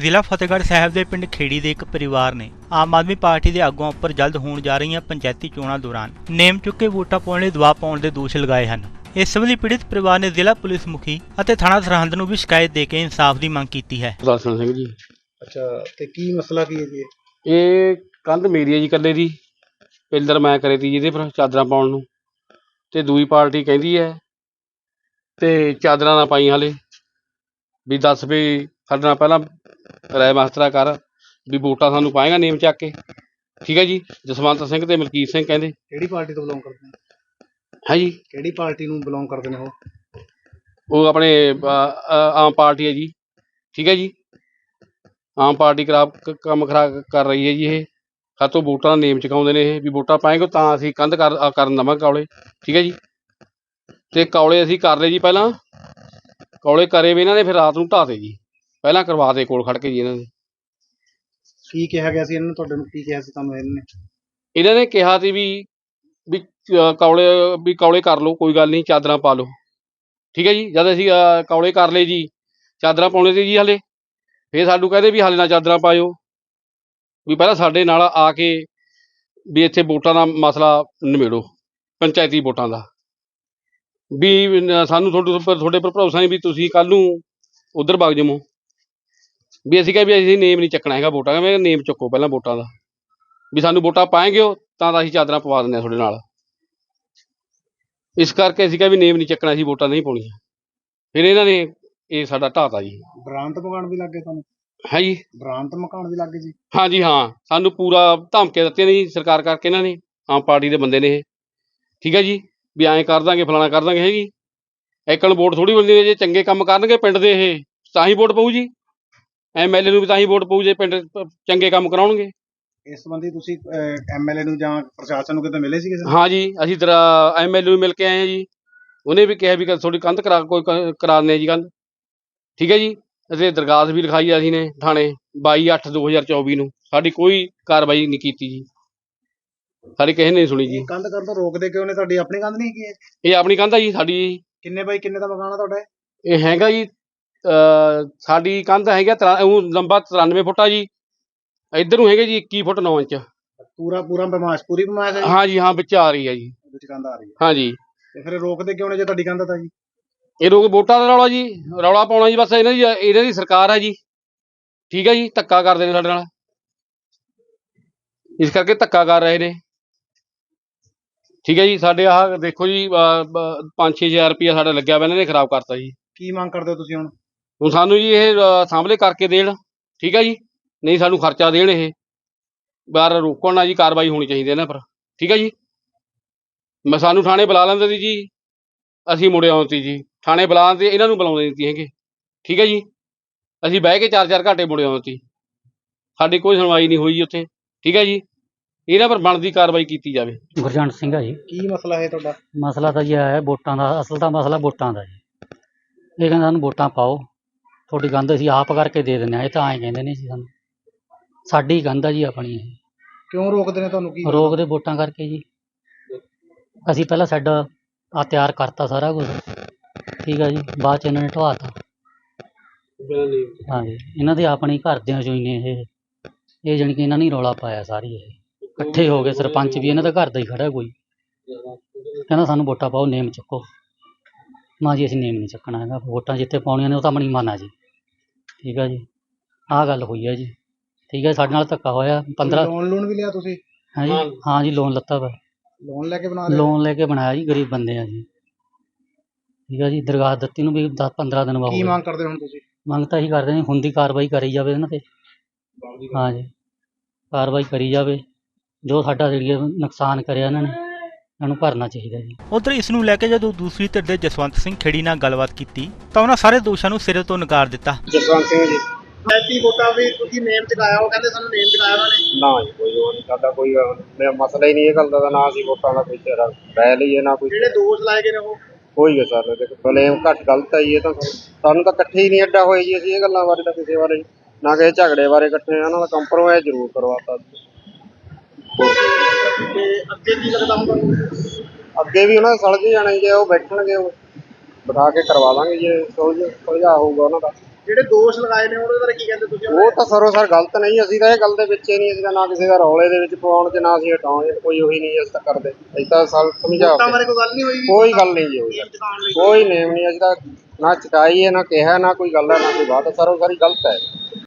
ਜ਼ਿਲ੍ਹਾ ਫਤਿਹਗੜ੍ਹ ਸਾਹਿਬ ਦੇ ਪਿੰਡ ਖੇੜੀ ਦੇ ਇੱਕ ਪਰਿਵਾਰ ਨੇ ਆਮ ਆਦਮੀ ਪਾਰਟੀ ਦੇ ਆਗੂਆਂ ਉੱਪਰ ਜਲਦ ਹੋਣ ਜਾ ਰਹੀਆਂ ਪੰਚਾਇਤੀ ਚੋਣਾਂ ਦੌਰਾਨ ਨੇਮ ਚੁੱਕੇ ਵੋਟਾਂ ਪਾਉਣ ਲਈ ਦਬਾਅ ਪਾਉਣ ਦੇ ਦੋਸ਼ ਲਗਾਏ ਹਨ। ਇਸ ਸੰਬੰਧੀ ਪੀੜਿਤ ਪਰਿਵਾਰ ਨੇ ਜ਼ਿਲ੍ਹਾ ਪੁਲਿਸ ਮੁਖੀ ਅਤੇ ਥਾਣਾ ਸਰਹੰਦ ਨੂੰ ਵੀ ਸ਼ਿਕਾਇਤ ਦੇ ਕੇ ਇਨਸਾਫ ਦੀ ਮੰਗ ਕੀਤੀ ਹੈ। ਦਰਸ਼ਨ ਸਿੰਘ ਜੀ। ਅੱਛਾ ਤੇ ਕੀ ਮਸਲਾ ਕੀ ਹੈ ਜੀ? ਇਹ? ਇਹ ਕੰਧ ਮੇਰੀ ਹੈ ਜੀ ਇਕੱਲੇ ਦੀ। ਪਿੱਲਰ ਮੈਂ ਕਰੇ ਤੀ ਜਿਹਦੇ ਪਰ ਚਾਦਰਾਂ ਪਾਉਣ ਨੂੰ। ਤੇ ਦੂਈ ਪਾਰਟੀ ਕਹਿੰਦੀ ਹੈ ਤੇ ਚਾਦਰਾਂ ਨਾ ਪਾਈ ਹਲੇ। ਵੀ ਦੱਸ ਵੀ ਸਾਡੇ ਨਾਲ ਪਹਿਲਾਂ ਰਾਏ ਮਾਸਟਰਾ ਕਰ ਵੀ ਵੋਟਾਂ ਸਾਨੂੰ ਪਾਏਗਾ ਨੇਮ ਚੱਕ ਕੇ। ਠੀਕ ਹੈ ਜੀ? ਜਸਵੰਤ ਸਿੰਘ ਤੇ ਮਲਕੀਤ ਸਿੰਘ ਕਹਿੰਦੇ। ਕਿਹੜੀ ਪਾਰਟੀ ਤੋਂ ਬਿਲੋਂਗ ਕਰਦੇ ਨੇ? ਹੈ ਜੀ। ਕਿਹੜੀ ਪਾਰਟੀ ਨੂੰ ਬਿਲੋਂਗ ਕਰਦੇ ਨੇ ਉਹ? ਉਹ ਆਪਣੇ ਅ, ਅ, ਆਮ ਪਾਰਟੀ ਹੈ ਜੀ। ਠੀਕ ਹੈ ਜੀ? ਆਮ ਪਾਰਟੀ ਖਰਾਬ ਕ- ਕੰਮ ਖਰਾਬ ਕਰ ਰਹੀ ਹੈ ਜੀ ਇਹ। ਸਾਤੋਂ ਵੋਟਾਂ ਦਾ ਨੇਮ ਚੁਕਾਉਂਦੇ ਨੇ ਇਹ ਵੀ ਵੋਟਾਂ ਪਾਏਗੇ ਤਾਂ ਅਸੀਂ ਕੰਧ ਕਰ ਅ, ਕਰਨ ਦੇਵਾਂਗੇ ਕੌਲੇ। ਠੀਕ ਹੈ ਜੀ? ਤੇ ਕੌਲੇ ਅਸੀਂ ਕਰ ਲਏ ਜੀ ਪਹਿਲਾਂ। ਕੌਲੇ ਕਰੇ ਵੀ ਇਹਨਾਂ ਨੇ ਫਿਰ ਰਾਤ ਨੂੰ ਢਾਤੇ ਜੀ। ਪਹਿਲਾਂ ਕਰਵਾ ਦੇ ਕੋਲ ਖੜ ਕੇ ਜੀ ਇਹਨਾਂ ਨੇ ਕੀ ਕਿਹਾ ਗਿਆ ਸੀ ਇਹਨਾਂ ਨੂੰ? ਤੁਹਾਡੇ ਨੂੰ ਕੀ ਕਿਹਾ ਸੀ ਤੁਹਾਨੂੰ ਇਹਨਾਂ ਨੇ? ਇਹਨਾਂ ਨੇ ਕਿਹਾ ਸੀ ਵੀ ਵੀ ਕੌਲੇ ਵੀ ਕੌਲੇ ਕਰ ਲਓ ਕੋਈ ਗੱਲ ਨਹੀਂ ਚਾਦਰਾਂ ਪਾ ਲਓ। ਠੀਕ ਹੈ ਜੀ? ਜਦ ਅਸੀਂ ਕੌਲੇ ਕਰ ਲਏ ਜੀ ਚਾਦਰਾਂ ਪਾਉਣੇ ਤੇ ਜੀ ਹਲੇ। ਫੇਰ ਸਾਨੂੰ ਕਹਿੰਦੇ ਵੀ ਹਾਲੇ ਨਾ ਚਾਦਰਾਂ ਪਾਇਓ। ਵੀ ਪਹਿਲਾਂ ਸਾਡੇ ਨਾਲ ਆ ਕੇ ਵੀ ਇੱਥੇ ਵੋਟਾਂ ਦਾ ਮਸਲਾ ਨਿਬੇੜੋ ਪੰਚਾਇਤੀ ਵੋਟਾਂ ਦਾ। ਵੀ ਨ- ਸਾਨੂੰ ਤੁਹਾਡੇ ਉੱਪਰ ਤੁਹਾਡੇ ਪਰ ਭਰੋਸਾ ਨਹੀਂ ਵੀ ਤੁਸੀਂ ਕੱਲ ਨੂੰ ਉਧਰ ਵਗ ਜਾਵੋ ਵੀ ਅਸੀਂ ਕਿਹਾ ਵੀ ਅਸੀਂ ਨੇਮ ਨਹੀਂ ਚੱਕਣਾ ਹੈਗਾ ਵੋਟਾਂ ਦਾ ਮੈਂ ਨੇਮ ਚੁੱਕੋ ਪਹਿਲਾਂ ਵੋਟਾਂ ਦਾ। ਵੀ ਸਾਨੂੰ ਵੋਟਾਂ ਪਾਏਗੇ ਹੋ ਤਾਂ ਤਾਂ ਅਸੀਂ ਚਾਦਰਾਂ ਪਵਾ ਦਿੰਦੇ ਹਾਂ ਤੁਹਾਡੇ ਨਾਲ। ਇਸ ਕਰਕੇ ਅਸੀਂ ਕਿਹਾ ਵੀ ਨੇਮ ਨਹੀਂ ਚੱਕਣਾ ਅਸੀਂ ਵੋਟਾਂ ਨਹੀਂ ਪਾਉਣੀਆਂ। ਫਿਰ ਇਹਨਾਂ ਨੇ ਇਹ ਸਾਡਾ ਢਾਤਾ ਜੀ। ਬ੍ਰਾਂਤ ਮਕਾਨ ਵੀ ਲੱਗੇ ਤੁਹਾਨੂੰ? ਹੈ ਜੀ। ਬ੍ਰਾਂਤ ਮਕਾਨ ਵੀ ਲੱਗੇ ਜੀ? ਹਾਂਜੀ ਹਾਂ। ਸਾਨੂੰ ਪੂਰਾ ਧਮਕੇ ਦਿੱਤੇ ਨੇ ਜੀ ਸਰਕਾਰ ਕਰਕੇ ਇਹਨਾਂ ਨੇ ਆਮ ਪਾਰਟੀ ਦੇ ਬੰਦੇ ਨੇ ਇਹ। ਠੀਕ ਹੈ ਜੀ? ਵੀ ਐਂ ਕਰ ਦਾਂਗੇ ਫਲਾਣਾ ਕਰ ਦਾਂਗੇ ਹੈਗੀ ਐਕਣ ਵੋਟ ਥੋੜੀ ਮਿਲਦੀ ਹੈ ਜੇ ਚੰਗੇ ਕੰਮ ਕਰਨਗੇ ਪਿੰਡ ਦੇ ਇਹ ਤਾਂ ਹੀ ਵੋਟ ਪਊ ਜੀ। ਐਮਐਲਏ ਨੂੰ ਵੀ ਤਾਂ ਹੀ ਵੋਟ ਪਊ ਜੇ ਪਿੰਡ ਪ- ਚੰਗੇ ਕੰਮ ਕਰਾਉਣਗੇ। ਇਸ ਸੰਬੰਧੀ ਤੁਸੀਂ ਐਮਐਲਏ ਨੂੰ ਜਾਂ ਪ੍ਰਸ਼ਾਸਨ ਨੂੰ ਕਿਤੇ ਮਿਲੇ ਸੀ ਕਿਸੇ ਹਾਂ ਜੀ ਅਸੀਂ ਤੇਰਾ ਐਮਐਲਏ ਨੂੰ ਮਿਲ ਕੇ ਆਏ ਹਾਂ ਜੀ। ਉਹਨੇ ਵੀ ਕਿਹਾ ਵੀ ਕਿ ਥੋੜੀ ਕੰਧ ਕਰਾ ਕੋਈ ਕ- ਕਰਾ ਦਿੰਦੇ ਹਾਂ ਜੀ ਕੰਧ। ਠੀਕ ਹੈ ਜੀ ਅਸੀਂ ਦਰਗਾਸ ਵੀ ਲਿਖਾਈ ਆ ਅਸੀਂ ਨੇ ਥਾਣੇ 22/8/2024 ਨੂੰ। ਸਾਡੀ ਕੋਈ ਕਾਰਵਾਈ ਨਹੀਂ ਕੀਤੀ ਜੀ। ਸਾਡੀ ਕਿਸੇ ਨੇ ਨਹੀਂ ਸੁਣੀ ਜੀ। ਕੰਧ ਕਰਨ ਤੋਂ ਰੋਕਦੇ ਕਿਉਂ ਨੇ? ਤੁਹਾਡੀ ਆਪਣੀ ਕੰਧ ਨਹੀਂ ਹੈਗੀ ਇਹ? ਇਹ ਆਪਣੀ ਕੰਧ ਆ ਜੀ ਸਾਡੀ। ਕਿੰਨੇ ਬਾਈ ਕਿੰਨੇ ਦਾ ਮਕਾਨ ਆ ਤੁਹਾਡਾ ਇਹ? ਇਹ ਹੈਗਾ ਜੀ ਸਾਡੀ ਕੰਧ ਹੈਗਾ ਤਰਾ- ਊਂ ਲੰਬਾ 93 ਫੁੱਟ ਆ ਜੀ। ਇੱਧਰ ਨੂੰ ਹੈਗੇ ਜੀ 21 ਫੁੱਟ 9 ਇੰਚ। ਪੂਰਾ ਪੂਰਾ ਬਮਾਸ਼ ਪੂਰੀ ਬਮਾਸ਼ ਹੈ ਜੀ? ਹਾਂ ਜੀ ਹਾਂ ਵਿੱਚ ਆ ਰਹੀ ਹੈ ਜੀ। ਵਿੱਚ ਕੰਧ ਆ ਰਹੀ ਹੈ। ਹਾਂ ਜੀ। ਤੇ ਫਿਰ ਇਹ ਰੋਕਦੇ ਕਿਉਂ ਨੇ ਜੇ ਤੁਹਾਡੀ ਕੰਧ ਤਾਂ ਜੀ? ਇਹ ਲੋਕ ਵੋਟਾਂ ਦਾ ਰੌਲਾ ਜੀ ਰੌਲਾ ਪਾਉਣਾ ਜੀ ਬਸ ਇਹਨਾਂ ਦੀ ਇਹਨਾਂ ਦੀ ਸਰਕਾਰ ਹੈ ਜੀ। ਠੀਕ ਹੈ ਜੀ ਧੱਕਾ ਕਰਦੇ ਨੇ ਸਾਡੇ ਨਾਲ। ਇਸ ਕਰਕੇ ਧੱਕਾ ਕਰ ਰਹੇ ਨੇ। ਠੀਕ ਹੈ ਜੀ ਸਾਡੇ ਆਹ ਦੇਖੋ ਜੀ 5-6000 ਰੁਪਇਆ ਸਾਡਾ ਲੱਗਿਆ ਵਾ ਇਹਨਾਂ ਨੇ ਖਰਾਬ ਕਰਤਾ ਜੀ। ਕੀ ਮੰਗ ਕਰਦੇ ਹੋ ਤੁਸੀਂ ਹੁਣ? ਹੁਣ ਸਾਨੂੰ ਜੀ ਇਹ ਸਾਂਭਲੇ ਕਰਕੇ ਦੇਣ ਠੀਕ ਹੈ ਜੀ? ਨਹੀਂ ਸਾਨੂੰ ਖਰਚਾ ਦੇਣ ਇਹ। ਬਾਹਰ ਰੋਕਣ ਨਾ ਜੀ ਕਾਰਵਾਈ ਹੋਣੀ ਚਾਹੀਦੀ ਇਹਨਾਂ ਪਰ ਠੀਕ ਹੈ ਜੀ? ਮੈਂ ਸਾਨੂੰ ਥਾਣੇ ਬੁਲਾ ਲੈਂਦੇ ਸੀ ਜੀ। ਅਸੀਂ ਮੁੜੇ ਆਉਂਦੇ ਜੀ। ਥਾਣੇ ਬੁਲਾ ਤੇ ਇਹਨਾਂ ਨੂੰ ਬੁਲਾਉਂਦੇ ਨਹੀਂ ਸੀ ਹੈਗੇ। ਠੀਕ ਹੈ ਜੀ? ਅਸੀਂ ਬਹਿ ਕੇ ਚਾਰ ਚਾਰ ਘੰਟੇ ਮੁੜੇ ਆਉਂਦੇ ਸੀ। ਸਾਡੀ ਕੋਈ ਸੁਣਵਾਈ ਨਹੀਂ ਹੋਈ ਜੀ ਉੱਥੇ। ਠੀਕ ਹੈ ਜੀ? ਇਹਨਾਂ ਪਰ ਬਣਦੀ ਕਾਰਵਾਈ ਕੀਤੀ ਜਾਵੇ। ਗੁਰਜੰਟ ਸਿੰਘ ਆ ਜੀ। ਕੀ ਮਸਲਾ ਹੈ ਤੁਹਾਡਾ? ਮਸਲਾ ਤਾਂ ਜੀ ਇਹ ਹੈ ਵੋਟਾਂ ਦਾ ਅਸਲ ਤਾਂ ਮਸਲਾ ਵੋਟਾਂ ਦਾ ਜੀ। ਇਹ ਕਹਿੰਦੇ ਸਾਨੂੰ ਵੋਟਾਂ ਪਾਓ। ਤੁਹਾਡੀ ਗੰਦ ਅਸੀਂ ਆਪ ਕਰਕੇ ਦੇ ਦਿੰਦੇ ਆ ਇਹ ਤਾਂ ਐਂ ਕਹਿੰਦੇ ਨੇ ਜੀ ਸਾਨੂੰ। ਸਾਡੀ ਗੰਦ ਆ ਜੀ ਆਪਣੀ ਇਹ। ਕਿਉਂ ਰੋਕਦੇ ਨੇ ਤੁਹਾਨੂੰ ਕੀ ਰੋਕਦੇ ਵੋਟਾਂ ਕਰਕੇ ਜੀ। ਅਸੀਂ ਪਹਿਲਾਂ ਸਾਡਾ ਆ ਤਿਆਰ ਕਰਤਾ ਸਾਰਾ ਕੁਝ। ਠੀਕ ਆ ਜੀ ਬਾਅਦ ਚ ਇਹਨਾਂ ਨੇ ਢਵਾਤਾ। ਹਾਂਜੀ ਇਹਨਾਂ ਦੇ ਆਪਣੀ ਘਰਦਿਆਂ ਚੋਂ ਹੀ ਨੇ ਇਹ। ਇਹ ਜਾਣੀ ਕਿ ਇਹਨਾਂ ਨੇ ਹੀ ਰੌਲਾ ਪਾਇਆ ਸਾਰੀ ਇਹ। ਇਕੱਠੇ ਹੋ ਗਏ ਸਰਪੰਚ ਵੀ ਇਹਨਾਂ ਦਾ ਘਰ ਦਾ ਹੀ ਖੜਾ ਕੋਈ। ਕਹਿੰਦਾ ਸਾਨੂੰ ਵੋਟਾਂ ਪਾਓ ਨੇਮ ਚੱਕੋ। ਨਾ ਜੀ ਅਸੀਂ ਨੇਮ ਨਹੀਂ ਚੱਕਣਾ ਹੈਗਾ ਵੋਟਾਂ ਜਿੱਥੇ ਪਾਉਣੀਆਂ ਨੇ ਉਹ ਤਾਂ ਆਪਣੀ ਮਨ ਆ ਜੀ। ਠੀਕ ਆ ਜੀ। ਆਹ ਗੱਲ ਹੋਈ ਹੈ ਜੀ। ਠੀਕ ਹੈ ਸਾਡੇ ਨਾਲ ਧੱਕਾ ਹੋਇਆ 15 ਲੋਨ ਲੋਨ ਵੀ ਲਿਆ ਤੁਸੀਂ? ਹਾਂ ਜੀ? ਹਾਂ। ਜੀ ਲੋਨ ਲੱਤਾ ਵਾ। ਲੋਨ ਲੈ ਕੇ ਬਣਾ ਰਹੇ ਹੋ? ਲੋਨ ਲੈ ਕੇ ਬਣਾਇਆ ਜੀ ਗਰੀਬ ਬੰਦੇ ਆ ਜੀ। ਠੀਕ ਆ ਜੀ ਦਰਗਾਹ ਦਿੱਤੀ ਨੂੰ ਵੀ 10 15 ਦਿਨ ਬਾਅਦ ਕੀ ਮੰਗ ਕਰਦੇ ਹੋ ਹੁਣ ਤੁਸੀਂ? ਮੰਗ ਤਾਂ ਇਹੀ ਕਰਦੇ ਨੇ ਹੁੰਦੀ ਕਾਰਵਾਈ ਕਰੀ ਜਾਵੇ ਇਹਨਾਂ ਤੇ। ਹਾਂ ਜੀ। ਕਾਰਵਾਈ ਕਰੀ ਜਾਵੇ। ਜੋ ਸਾਡਾ ਜਿਹੜੀ ਨੁਕਸਾਨ ਕਰਿਆ ਇਹਨਾਂ ਨੇ। ਇਹਨਾਂ ਨੂੰ ਭਰਨਾ ਚਾਹੀਦਾ ਜੀ। ਉਧਰ ਇਸ ਨੂੰ ਲੈ ਕੇ ਜਦੋਂ ਦੂਸਰੀ ਧਿਰ ਦੇ ਜਸਵੰਤ ਸਿੰਘ ਖੇੜੀ ਨਾਲ ਗੱਲਬਾਤ ਕੀਤੀ ਤਾਂ ਉਹਨਾਂ ਸਾਰੇ ਦੋਸ਼ਾਂ ਨੂੰ ਸਿਰੇ ਤੋਂ ਨਕਾਰ ਦਿੱਤਾ। ਜਸਵੰਤ ਸਿੰਘ ਜੀ। ਐਤੀ ਵੋਟਾਂ ਵੀ ਤੁਸੀਂ ਨੇਮ ਚਕਾਇਆ ਉਹ ਕਹਿੰਦੇ ਸਾਨੂੰ ਨੇਮ ਚਕਾਇਆ ਉਹਨਾਂ ਨੇ। ਨਾ ਜੀ ਕੋਈ ਉਹ ਨਹੀਂ ਸਾਡਾ ਕੋਈ ਮੇਰਾ ਮਸਲਾ ਹੀ ਨਹੀਂ ਇਹ ਗੱਲ ਦਾ ਨਾ ਅਸੀਂ ਵੋਟਾਂ ਦਾ ਕੋਈ ਰਹਿ ਲਈਏ ਨਾ ਕੋਈ ਜਿਹੜੇ ਦੋਸ਼ ਲਾਏ ਗਏ ਨੇ ਉਹ। ਕੋਈ ਹੈ ਸਰ ਦੇਖੋ ਬਲੇਮ ਘੱਟ ਗਲਤ ਹੈ ਇਹ ਤਾਂ ਸਾਨੂੰ ਤਾਂ ਇਕੱਠੇ ਹੀ ਨਹੀਂ ਅੱਡਾ ਹੋਏ ਜੀ ਅਸੀਂ ਇਹ ਗੱਲਾਂ ਬਾਰੇ ਤਾਂ ਕਿਸੇ ਬਾਰੇ ਨਾ ਕਿਸੇ ਝਗੜੇ ਬਾਰੇ ਇਕੱਠੇ ਇਹਨਾਂ ਦਾ ਕੰਪਰੋਮਾਈਜ਼ ਜ਼ਰੂਰ ਕਰਵਾਤਾ ਤੇ ਅੱਗੇ ਕੀ ਲੱਗਦਾ ਹੁਣ ਤੁਹਾਨੂੰ? ਅੱਗੇ ਵੀ ਉਹਨਾਂ ਦੇ ਸਲਝ ਜਾਣੇ ਜੇ ਉਹ ਬੈਠਣਗੇ ਉਹ ਬਿਠਾ ਕੇ ਕਰਵਾ ਲਾਂਗੇ ਜੇ ਸੁਲਝ ਸੁਲਝਾ ਹੋਊਗਾ ਉਹਨਾਂ ਦਾ। ਜਿਹੜੇ ਦੋਸ਼ ਲਗਾਏ ਨੇ ਉਹਦੇ ਬਾਰੇ ਕੀ ਕਹਿੰਦੇ ਤੁਸੀਂ? ਉਹ ਤਾਂ ਸਰੋ ਸਰ ਗਲਤ ਨਹੀਂ ਅਸੀਂ ਤਾਂ ਇਹ ਗੱਲ ਦੇ ਵਿੱਚ ਹੀ ਨਹੀਂ ਅਸੀਂ ਤਾਂ ਨਾ ਕਿਸੇ ਦਾ ਰੌਲੇ ਦੇ ਵਿੱਚ ਪਵਾਉਣ ਚ ਨਾ ਅਸੀਂ ਹਟਾਉਣ ਕੋਈ ਉਹੀ ਨਹੀਂ ਅਸੀਂ ਤਾਂ ਕਰਦੇ। ਅਸੀਂ ਤਾਂ ਸਭ ਸਮਝਾ ਬਾਰੇ ਕੋਈ ਗੱਲ ਨਹੀਂ ਹੋਈ? ਕੋਈ ਗੱਲ ਨਹੀਂ ਜੀ ਹੋਈ। ਕੋਈ ਨੇਮ ਨਹੀਂ ਅਸੀਂ ਤਾਂ ਨਾ ਚਕਾਈ ਹੈ ਨਾ ਕਿਹਾ ਨਾ ਕੋਈ ਗੱਲ ਹੈ ਨਾ ਕੋਈ ਬਾਤ ਸਰੋ ਸਾਰੀ ਗਲਤ ਹੈ।